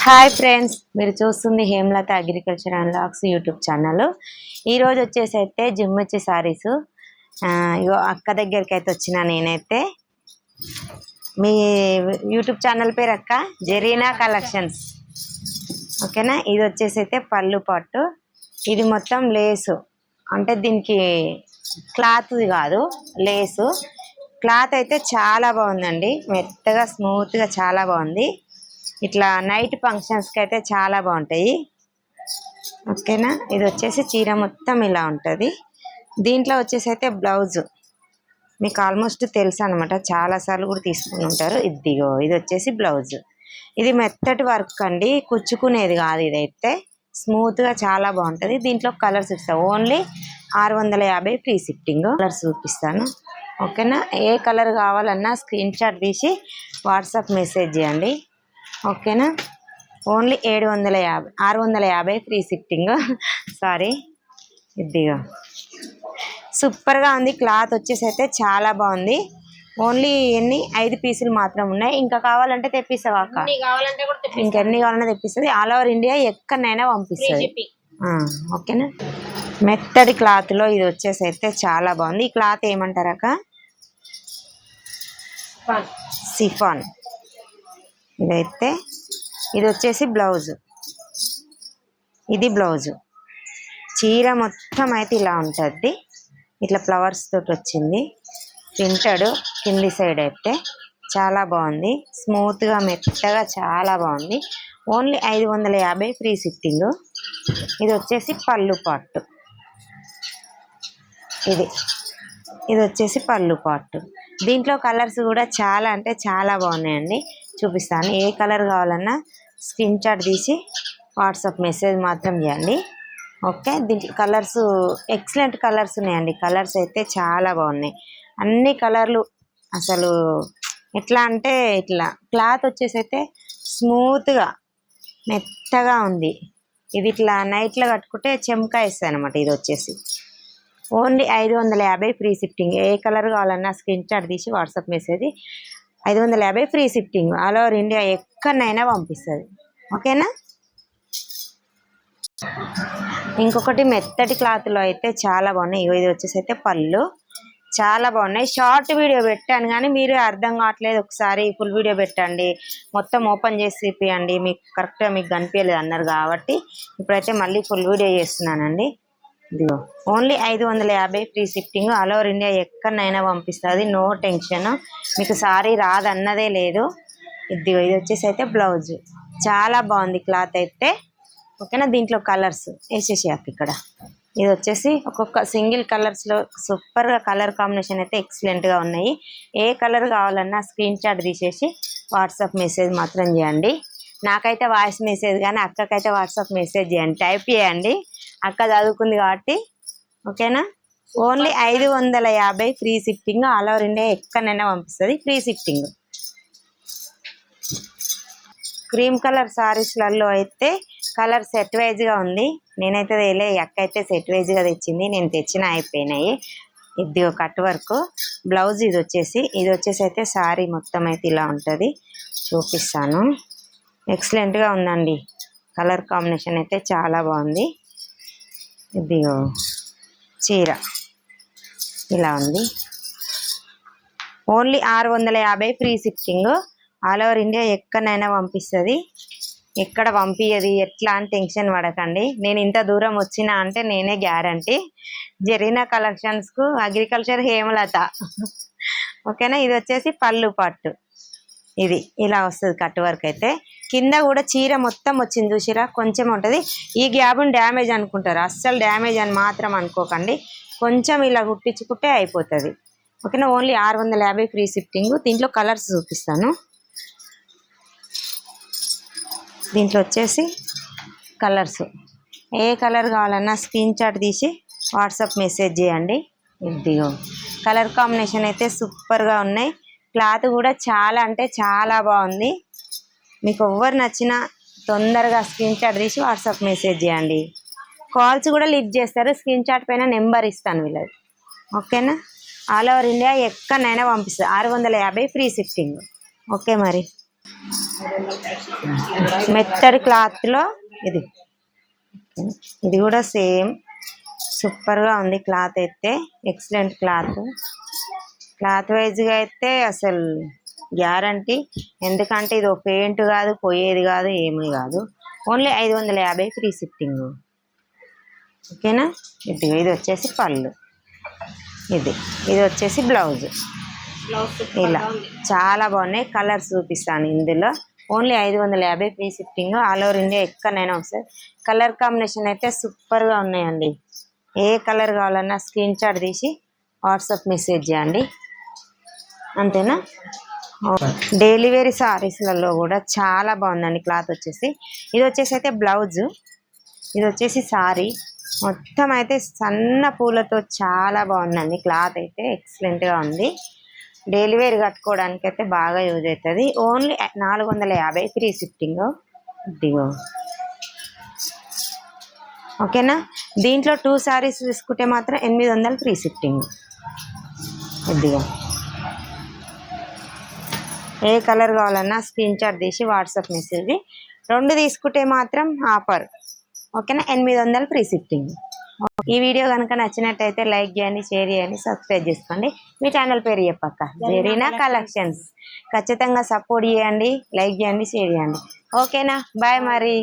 Hi friends మీరు చూస్తుంది Hemalatha agriculture and lax YouTube channel. ఈరోజు వచ్చేసి అయితే జిమ్ వచ్చి సారీస్. ఇగో అక్క దగ్గరికి అయితే వచ్చిన నేనైతే. మీ యూట్యూబ్ ఛానల్ పేరు అక్క? జెరీనా కలెక్షన్స్. ఓకేనా? ఇది వచ్చేసి అయితే పళ్ళు పట్టు ఇది మొత్తం లేసు. అంటే దీనికి క్లాత్ కాదు లేసు. క్లాత్ అయితే చాలా బాగుందండి. మెత్తగా స్మూత్గా చాలా బాగుంది. ఇట్లా నైట్ ఫంక్షన్స్కి అయితే చాలా బాగుంటాయి. ఓకేనా? ఇది వచ్చేసి చీర మొత్తం ఇలా ఉంటుంది. దీంట్లో వచ్చేసి అయితే బ్లౌజ్ మీకు ఆల్మోస్ట్ తెలుసు అనమాట చాలాసార్లు కూడా తీసుకుని ఉంటారు. ఇదిగో ఇది వచ్చేసి బ్లౌజ్ ఇది మెత్తటి వర్క్ అండి. కుచ్చుకునేది కాదు ఇదైతే. స్మూత్గా చాలా బాగుంటుంది. దీంట్లో కలర్స్ ఇస్తాను ఓన్లీ ఆరు వందల యాభై ఫ్రీ షిఫ్టింగ్ కలర్స్ చూపిస్తాను. ఓకేనా? ఏ కలర్ కావాలన్నా స్క్రీన్ షాట్ తీసి వాట్సాప్ మెసేజ్ చేయండి. ఓకేనా? ఓన్లీ ఏడు వందల యాభై ఆరు వందల యాభై ఫ్రీ షిఫ్టింగ్ సారీ ఇదిగో. సూపర్గా ఉంది క్లాత్ వచ్చేసి అయితే చాలా బాగుంది. ఓన్లీ ఎన్ని? ఐదు పీసులు మాత్రం ఉన్నాయి. ఇంకా కావాలంటే తెప్పిస్తావా అక్క. ఇంకెన్ని కావాలన్నా తెప్పిస్తుంది. ఆల్ ఓవర్ ఇండియా ఎక్కడైనా ఫ్రీ పంపిస్తుంది ఓకేనా? మెత్తడి క్లాత్లో ఇది వచ్చేసి అయితే చాలా బాగుంది. ఈ క్లాత్ ఏమంటారక్క ఫన్. సిఫాన్ ఇదైతే ఇది వచ్చేసి బ్లౌజు. ఇది బ్లౌజు. చీర మొత్తం అయితే ఇలా ఉంటుంది. ఇట్లా ఫ్లవర్స్ తోటి వచ్చింది. ప్రింటెడ్ కింది సైడ్ అయితే చాలా బాగుంది. స్మూత్గా మెత్తగా చాలా బాగుంది. ఓన్లీ ఐదు వందల యాభై ఫ్రీ సిట్టింగ్. ఇది వచ్చేసి పళ్ళు పాటు. ఇది. ఇది వచ్చేసి పళ్ళు పాటు. దీంట్లో కలర్స్ కూడా చాలా అంటే చాలా బాగున్నాయండి. చూపిస్తాను. ఏ కలర్ కావాలన్నా స్క్రీన్ షాట్ తీసి వాట్సాప్ మెసేజ్ మాత్రం చేయండి. ఓకే? దీంట్లో కలర్స్ ఎక్సలెంట్ కలర్స్ ఉన్నాయండి. కలర్స్ అయితే చాలా బాగున్నాయి. అన్ని కలర్లు అసలు ఎట్లా అంటే ఇట్లా క్లాత్ వచ్చేసి అయితే స్మూత్గా మెత్తగా ఉంది. ఇది ఇట్లా నైట్లో కట్టుకుంటే చెమకా ఇస్తాయి అనమాట ఇది వచ్చేసి. ఓన్లీ ఐదు వందల యాభై ఫ్రీ షిఫ్టింగ్. ఏ కలర్ కావాలన్నా స్క్రీన్ షాట్ తీసి వాట్సాప్ మెసేజ్ ఐదు వందల యాభై free shifting all over India ఎక్కడైనా పంపిస్తుంది. ఓకేనా? ఇంకొకటి మెత్తటి క్లాత్లో అయితే చాలా బాగున్నాయి. ఇది వచ్చేసి అయితే పళ్ళు. చాలా బాగున్నాయి. షార్ట్ వీడియో పెట్టాను కానీ మీరు అర్థం కావట్లేదు. ఒకసారి ఫుల్ వీడియో పెట్టండి. మొత్తం ఓపెన్ చేసి ఇప్పియండి మీకు కరెక్ట్గా మీకు కనిపించలేదు అన్నారు కాబట్టి ఇప్పుడైతే మళ్ళీ ఫుల్ వీడియో చేస్తున్నానండి. ఇదిగో. ఓన్లీ ఐదు వందల యాభై free shifting all over India ఎక్కడనైనా పంపిస్తుంది. నో టెన్షన్ మీకు సారీ రాదన్నదే లేదు. ఇదిగో ఇది వచ్చేసి అయితే బ్లౌజ్ చాలా బాగుంది క్లాత్ అయితే. ఓకేనా? దీంట్లో కలర్స్ వేసేసాక ఇక్కడ. ఇది వచ్చేసి ఒక్కొక్క సింగిల్ కలర్స్లో సూపర్గా కలర్ కాంబినేషన్ అయితే ఎక్సలెంట్గా ఉన్నాయి. ఏ కలర్ కావాలన్నా స్క్రీన్ షాట్ తీసేసి వాట్సాప్ మెసేజ్ మాత్రం చేయండి. నాకైతే వాయిస్ మెసేజ్ కానీ అక్కకైతే వాట్సాప్ మెసేజ్ చేయండి. టైప్ చేయండి. అక్క చదువుకుంది కాబట్టి ఓకేనా? ఓన్లీ ఐదు వందల యాభై free shifting all over India ఎక్కడైనా పంపిస్తుంది ఫ్రీ షిఫ్టింగ్ క్రీమ్ కలర్ సారీస్లలో అయితే కలర్ సెట్ వైజ్గా ఉంది. నేనైతే వేయలే అక్క అయితే సెట్ వైజ్గా తెచ్చింది. నేను తెచ్చిన అయిపోయినాయి. ఇది కట్ వర్క్ బ్లౌజ్ ఇది వచ్చేసి ఇది వచ్చేసి అయితే సారీ మొత్తం అయితే ఇలా ఉంటుంది. చూపిస్తాను. ఎక్సలెంట్గా ఉందండి. కలర్ కాంబినేషన్ అయితే చాలా బాగుంది. ఇది చీర. ఇలా ఉంది. ఓన్లీ ఆరు వందల యాభై free shifting all over India ఎక్కడైనా పంపిస్తుంది. ఎక్కడ పంపించదు ఎట్లా అని టెన్షన్ పడకండి. నేను ఇంత దూరం వచ్చినా అంటే నేనే గ్యారంటీ. జరిగిన కలెక్షన్స్కు అగ్రికల్చర్ హేమలత. ఓకేనా? ఇది వచ్చేసి పళ్ళు పట్టు. ఇది ఇలా వస్తుంది కట్ వర్క్ అయితే. కింద కూడా చీర మొత్తం వచ్చింది చూసిరా? కొంచెం ఉంటుంది. ఈ గ్యాబ్ని డ్యామేజ్ అనుకుంటారు. అస్సలు డ్యామేజ్ అని మాత్రం అనుకోకండి. కొంచెం ఇలా కుట్టించుకుంటే అయిపోతుంది. ఓకేనా? ఓన్లీ ఆరు వందల యాభై ఫ్రీ షిఫ్టింగ్. దీంట్లో కలర్స్ చూపిస్తాను. దీంట్లో వచ్చేసి కలర్స్. ఏ కలర్ కావాలన్నా స్క్రీన్ షాట్ తీసి వాట్సాప్ మెసేజ్ చేయండి. ఇదిగో. కలర్ కాంబినేషన్ అయితే సూపర్గా ఉన్నాయి. క్లాత్ కూడా చాలా అంటే చాలా బాగుంది. మీకు ఎవరు నచ్చినా తొందరగా స్క్రీన్ షాట్ తీసి వాట్సాప్ మెసేజ్ చేయండి. కాల్స్ కూడా లిఫ్ట్ చేస్తారు. స్క్రీన్ షాట్ పైన నెంబర్ ఇస్తాను వీళ్ళది. ఓకేనా? ఆల్ ఓవర్ ఇండియా ఎక్కడైనా పంపిస్తారు ఆరు వందల యాభై ఫ్రీ సిఫ్టింగ్ ఓకే మరి. మెత్తడి క్లాత్లో ఇది. ఇది కూడా సేమ్. సూపర్గా ఉంది క్లాత్ అయితే. Excellent cloth. క్లాత్ వైజ్గా అయితే అసలు గ్యారంటీ. ఎందుకంటే ఇది పెయింట్ కాదు పోయేది కాదు ఏమీ కాదు. ఓన్లీ ఐదు వందల యాభై ఫ్రీ షిఫ్టింగ్ ఓకేనా? ఇది ఇది వచ్చేసి పళ్ళు. ఇది ఇది వచ్చేసి బ్లౌజ్. ఇలా చాలా బాగున్నాయి. కలర్స్ చూపిస్తాను ఇందులో. ఓన్లీ ఐదు వందల యాభై free shifting all over India ఎక్కడైనా వస్తాయి కలర్ కాంబినేషన్ అయితే సూపర్గా ఉన్నాయండి. ఏ కలర్ కావాలన్నా స్క్రీన్ షాట్ తీసి వాట్సాప్ మెసేజ్ చేయండి. అంతేనా? డైలీ వేర్ సారీస్లలో కూడా చాలా బాగుందండి క్లాత్ వచ్చేసి. ఇది వచ్చేసి అయితే బ్లౌజ్. ఇది వచ్చేసి సారీ. మొత్తం అయితే సన్న పూలతో చాలా బాగుందండి. క్లాత్ అయితే ఎక్సలెంట్గా ఉంది. డైలీ వేర్ కట్టుకోవడానికి అయితే బాగా యూజ్ అవుతుంది. ఓన్లీ నాలుగు వందల యాభై ఫ్రీ షిఫ్టింగ్ ఇదిగో. ఓకేనా? దీంట్లో టూ సారీస్ తీసుకుంటే మాత్రం ఎనిమిది వందలు ఫ్రీ షిఫ్టింగ్ ఇదిగో. ఏ కలర్ కావాలన్నా స్క్రీన్ షాట్ తీసి వాట్సాప్ మెసేజ్ రెండు తీసుకుంటే మాత్రం ఆఫర్. ఓకేనా? ఎనిమిది వందలు ఫ్రీ షిఫ్టింగ్ ఈ వీడియో కనుక నచ్చినట్టయితే లైక్ చేయండి షేర్ చేయండి సబ్స్క్రైబ్ చేసుకోండి. మీ ఛానల్ పేరు చెప్పక్క. జరీనా కలెక్షన్స్. ఖచ్చితంగా సపోర్ట్ చేయండి లైక్ చేయండి షేర్ చేయండి. ఓకేనా? బాయ్ మరి.